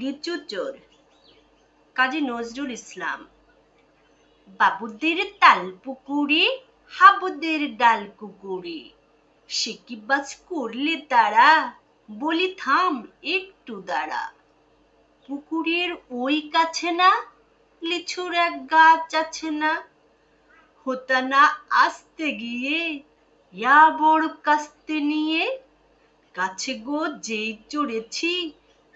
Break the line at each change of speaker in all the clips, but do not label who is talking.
লিচু চোর কাজী নজরুল ইসলাম, বাবুদের তাল পুকুরে, হাবুদের ডাল কুকুরে। সে কি বাজ করলে তারা, বলি থাম একটু দাঁড়া। পুকুরের ওই কাছে না, লিচুর এক গাছ আছে না। হতা না আসতে গিয়ে, ইয়া বড় কাস্তে নিয়ে, কাছে গো যেই চড়েছি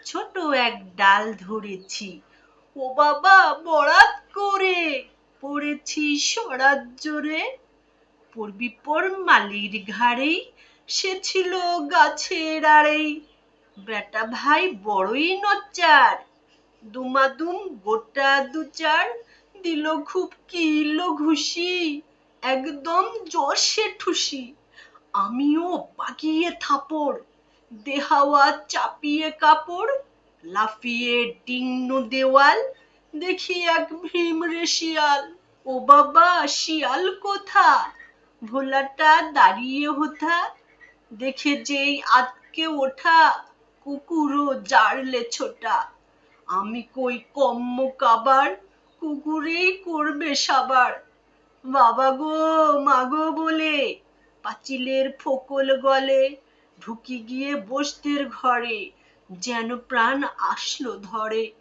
ছোট এক ডাল ধরেছি। ও বাবা, বরাত করে পড়েছি সরাত জোরে। পড়বি পর মালির ঘাড়েই, সে ছিল গাছের আড়েই। বেটা ভাই বড়ই নচ্চার, দুমাদুম গোটা দু চার দিল খুব কিলো ঘুষি, একদম জোশে ঠুসি। আমিও বাগিয়ে থাপড় দেহাওয়া চাপিয়ে কাপড়, লাফিয়ে ডিঙ্গো দেওয়াল, দেখি এক ভীমরে শিয়াল ও বাবা, শিয়াল কোথা ভোলাটা দাঁড়িয়ে হোথা দেখে যেই আতকে ওঠা কুকুরও জারলে ছোটা। আমি কই কম্ম কাবার, কুকুরেই করবে সাবার। বাবা গো মাগো বলে, পাঁচিলের ফোকল গলে ঢুকি গিয়ে বসতের ঘরে, যেন প্রাণ আসলো ধরে।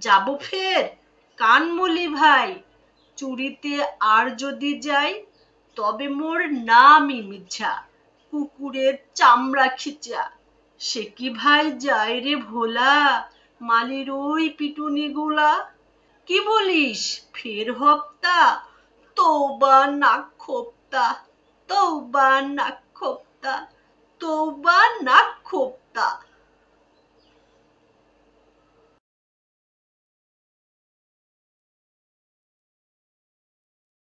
যাব ফের? কানমলি ভাই, চুরিতে আর যদি যাই, তবে মোর নামই মিছা, কুকুরের চামড়া খিচা। সে কি ভাই যায় রে ভোলা, মালির ওই পিটুনি গোলা? কি বলিস? ফের হপ্তা, তৌবা নাক খোপ্তা তৌবা নাক খোপ্তা তৌবা নাক খোপ্তা।